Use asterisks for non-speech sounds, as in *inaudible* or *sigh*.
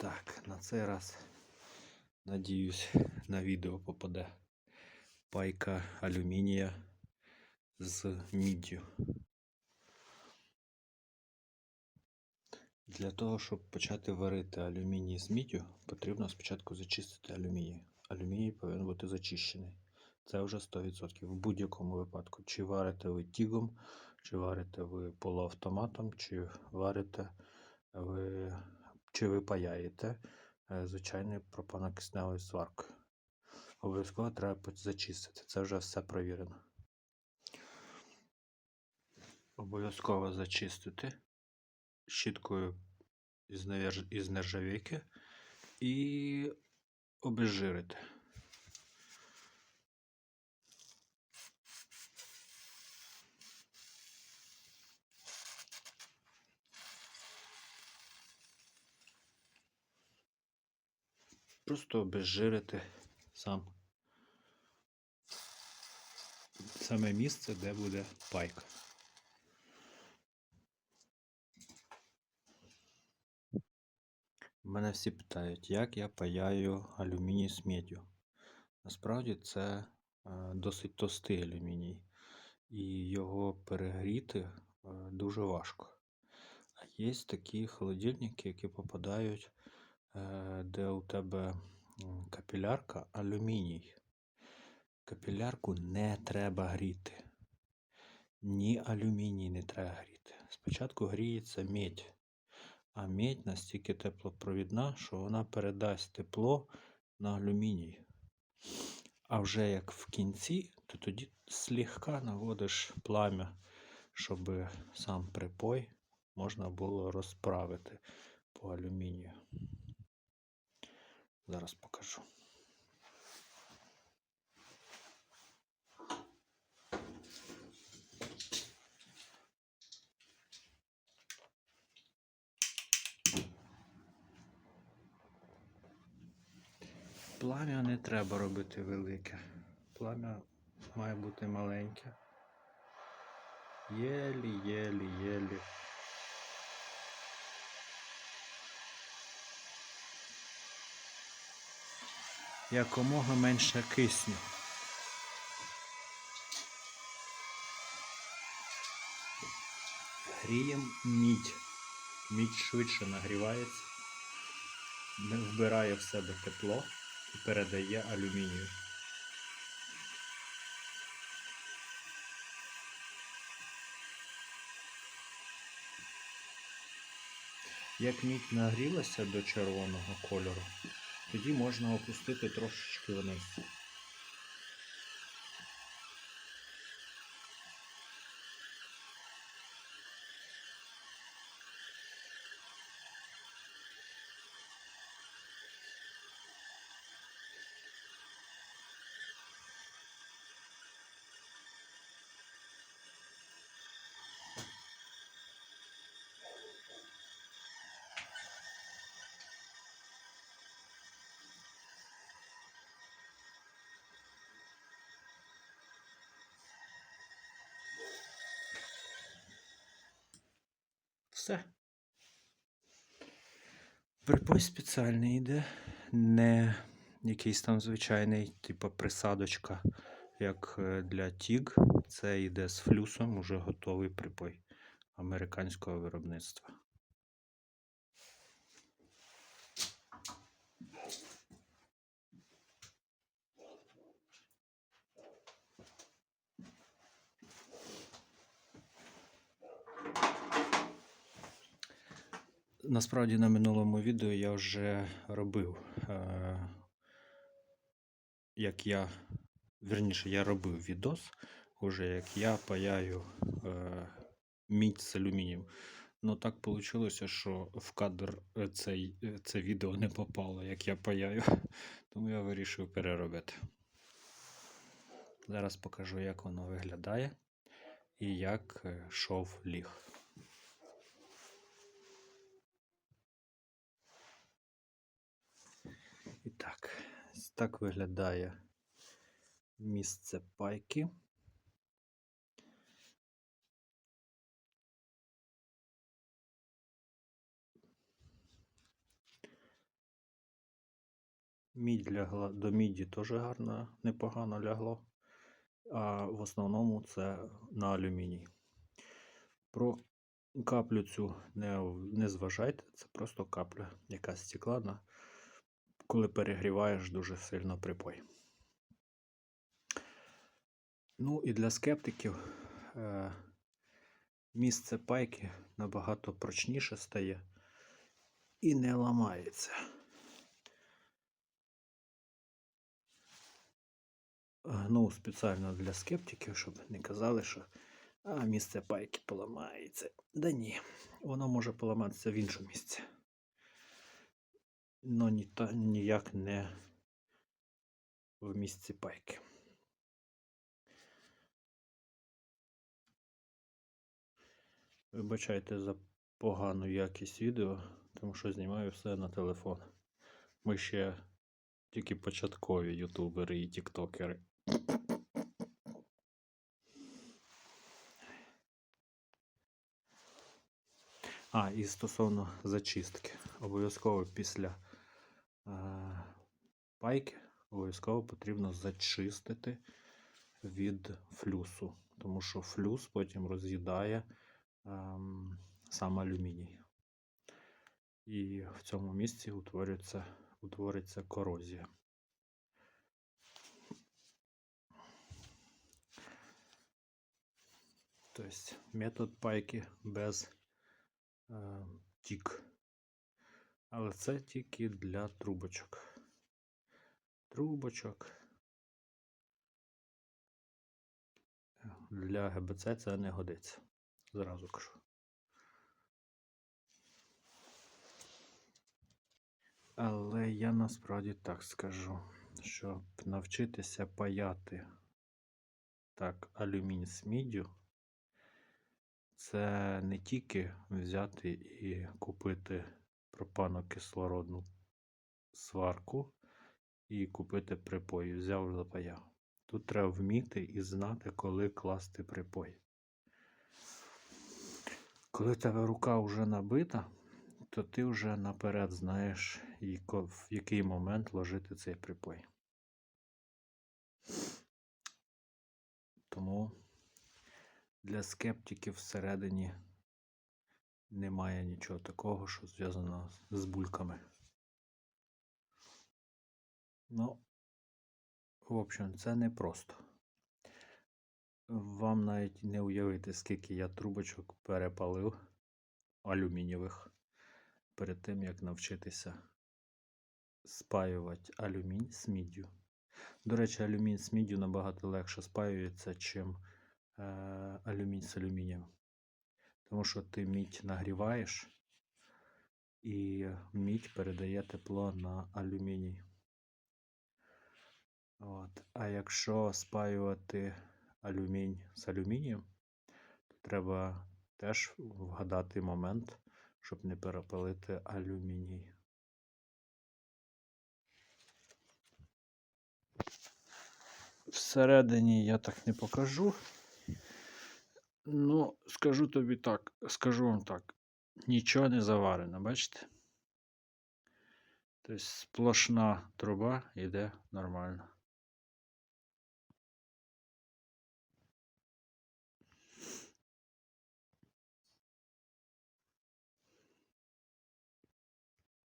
Так, на цей раз, надіюсь, на відео попаде пайка алюмінія з міддю. Для того, щоб почати варити алюміній з міддю, потрібно спочатку зачистити алюміній. Алюміній повинен бути зачищений. Це вже 100%. В будь-якому випадку. Чи варите ви тігом, чи варите ви полуавтоматом, чи варите ви, чи ви паяєте звичайний звичайною пропанокисневою сваркою. Обов'язково треба зачистити. Це вже все провірено. Обов'язково зачистити щіткою із, нержавіки і обезжирити. Просто обезжирити сам саме місце, де буде пайка. Мене всі питають, як я паяю алюміній з меддю. Насправді це е, досить товстий алюміній, і його перегріти е, дуже важко. А є такі холодильники, які попадають, де у тебе капілярка алюміній. Капілярку не треба гріти. Ні алюміній не треба гріти. Спочатку гріється медь. А медь настільки теплопровідна, що вона передасть тепло на алюміній. А вже як в кінці, то тоді слегка наводиш плам'я, щоб сам припой можна було розправити по алюмінію. Зараз покажу. Плам'я не треба робити велике. Плам'я має бути маленьке. Єлі, Якомога менше кисню. Гріємо мідь. Мідь швидше нагрівається, вбирає в себе тепло і передає алюмінію. Як мідь нагрілася до червоного кольору, тоді можна опустити трошечки вниз. Все. Припой спеціальний йде, не якийсь там звичайний, типу присадочка, як е, для тіг. Це йде з флюсом, уже готовий припой американського виробництва. Насправді на минулому відео я вже робив, е, як я, верніше, я робив відос, уже як я паяю е, мідь з алюмінієм. Ну так вийшло, що в кадр е, цей, е, це відео не попало, як я паяю. *laughs* Тому я вирішив переробити. Зараз покажу, як воно виглядає і як е, шов ліг. Так, так виглядає місце пайки. Мідь лягла, до міді теж гарно, непогано лягло. А в основному це на алюміній. Про каплю цю не, не зважайте, це просто капля, яка стекла на коли перегріваєш дуже сильно припой. Ну і для скептиків е, місце пайки набагато прочніше стає і не ламається. Ну, спеціально для скептиків, щоб не казали, що а, місце пайки поламається. Да ні, воно може поламатися в іншому місці. Но ні, та, ніяк не в місці пайки. Вибачайте за погану якість відео, тому що знімаю все на телефон. Ми ще тільки початкові ютубери і тіктокери. А, і стосовно зачистки. Обов'язково після пайки обов'язково потрібно зачистити від флюсу, тому що флюс потім роз'їдає ем, сам алюміній. І в цьому місці утворюється, утвориться корозія. Тобто метод пайки без е, тік. Але це тільки для трубочок. Трубочок. Для ГБЦ це не годиться. Зразу кажу. Але я насправді так скажу, щоб навчитися паяти так алюмінь з міддю, це не тільки взяти і купити пропано-кислородну сварку і купити припої. Взяв запаяв. Тут треба вміти і знати, коли класти припой. Коли тебе рука вже набита, то ти вже наперед знаєш, в який момент ложити цей припой. Тому для скептиків всередині немає нічого такого, що зв'язано з бульками. Ну, в общем, це не просто. Вам навіть не уявити, скільки я трубочок перепалив алюмінієвих перед тим, як навчитися спаювати алюмінь з міддю. До речі, алюмінь з міддю набагато легше спаюється, чим е, алюмінь з алюмінієм. Тому що ти мідь нагріваєш, і мідь передає тепло на алюміній. От. А якщо спаювати алюмінь з алюмінієм, то треба теж вгадати момент, щоб не перепалити алюміній. Всередині я так не покажу. Ну, скажу тобі так, скажу вам так, нічого не заварено, бачите? Тобто сплошна труба йде нормально.